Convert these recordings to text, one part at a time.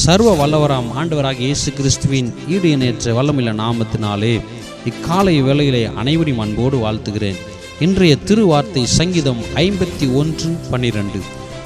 சர்வ வல்லவராம் ஆண்டவராக இயேசு கிறிஸ்துவின் ஈடு இணையற்ற வல்லமில்ல நாமத்தினாலே இக்காலை வேளையிலே அனைவரையும் அன்போடு வாழ்த்துகிறேன். இன்றைய திருவார்த்தை சங்கீதம் ஐம்பத்தி ஒன்று பன்னிரண்டு.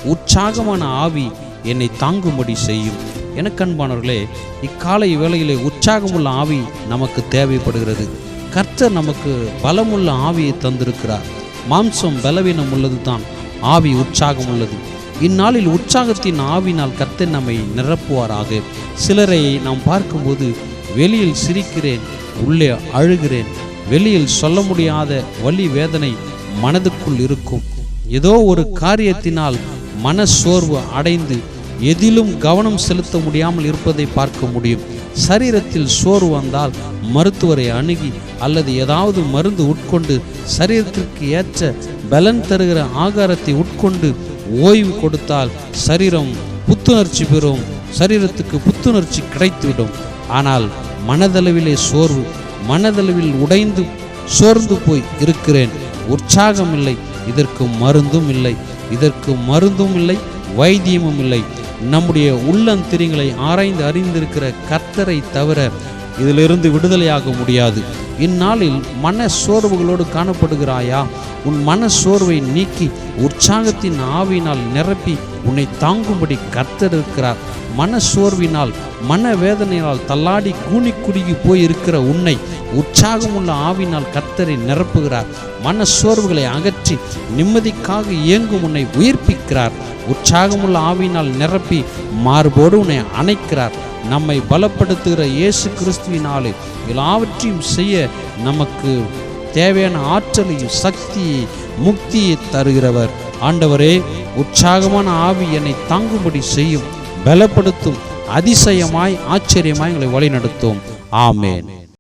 உற்சாகமான ஆவி என்னை தாங்கும்படி செய்யும். எனக்கண்பானவர்களே இக்காலை வேளையிலே உற்சாகமுள்ள ஆவி நமக்கு தேவைப்படுகிறது. கர்த்தர் நமக்கு பலமுள்ள ஆவியை தந்திருக்கிறார். மாம்சம் பலவீனம் உள்ளது தான் ஆவி உற்சாகம் உள்ளது இந்நாளில் உற்சாகத்தின் ஆவினால் கர்த்தர் நம்மை நிரப்புவாராக. சிலரை நாம் பார்க்கும்போது வெளியில் சிரிக்கிறேன் உள்ளே அழுகிறேன் வெளியில் சொல்ல முடியாத வலி வேதனை மனதுக்குள் இருக்கும். ஏதோ ஒரு காரியத்தினால் மன சோர்வு அடைந்து எதிலும் கவனம் செலுத்த முடியாமல் இருப்பதை பார்க்க முடியும். சரீரத்தில் சோர்வு வந்தால் மருத்துவரை அணுகி அல்லது ஏதாவது மருந்து உட்கொண்டு சரீரத்திற்கு ஏற்ற பலன் தருகிற ஆகாரத்தை உட்கொண்டு ஓய்வு கொடுத்தால் சரீரம் புத்துணர்ச்சி பெறும். சரீரத்துக்கு புத்துணர்ச்சி கிடைத்துவிடும். ஆனால் மனதளவிலே சோர்வு மனதளவில் உடைந்து சோர்ந்து போய் இருக்கிறேன். உற்சாகம் இல்லை இதற்கு மருந்தும் இல்லை. இதற்கு மருந்தும் இல்லை வைத்தியமும் இல்லை. நம்முடைய உள்ளந்திரியங்களை ஆராய்ந்து அறிந்திருக்கிற கர்த்தரை தவிர இதிலிருந்து விடுதலையாக முடியாது. இந்நாளில் மன சோர்வுகளோடு காணப்படுகிறாயா? உன் மன சோர்வை நீக்கி உற்சாகத்தின் ஆவினால் நிரப்பி உன்னை தாங்கும்படி கர்த்தர் மன சோர்வினால் மன வேதனையால் தள்ளாடி கூனி குறுகி போய் இருக்கிற உன்னை உற்சாகமுள்ள ஆவினால் கர்த்தரை நிரப்புகிறார். மன சோர்வுகளை அகற்றி நிம்மதிக்காக இயங்கும் உன்னை உயிர்ப்பிக்கிறார். உற்சாகமுள்ள ஆவினால் நிரப்பி மார்போடு உன்னை அணைக்கிறார். நம்மை பலப்படுத்துகிற இயேசு கிறிஸ்துவினாலே எல்லாவற்றையும் செய்ய நமக்கு தேவையான ஆற்றலையும் சக்தியை முக்தியை தருகிறவர். ஆண்டவரே உற்சாகமான ஆவி என்னை தாங்கும்படி செய்யும் பலப்படுத்தும் அதிசயமாய் ஆச்சரியமாய் எங்களை வழிநடத்தும். ஆமேன்.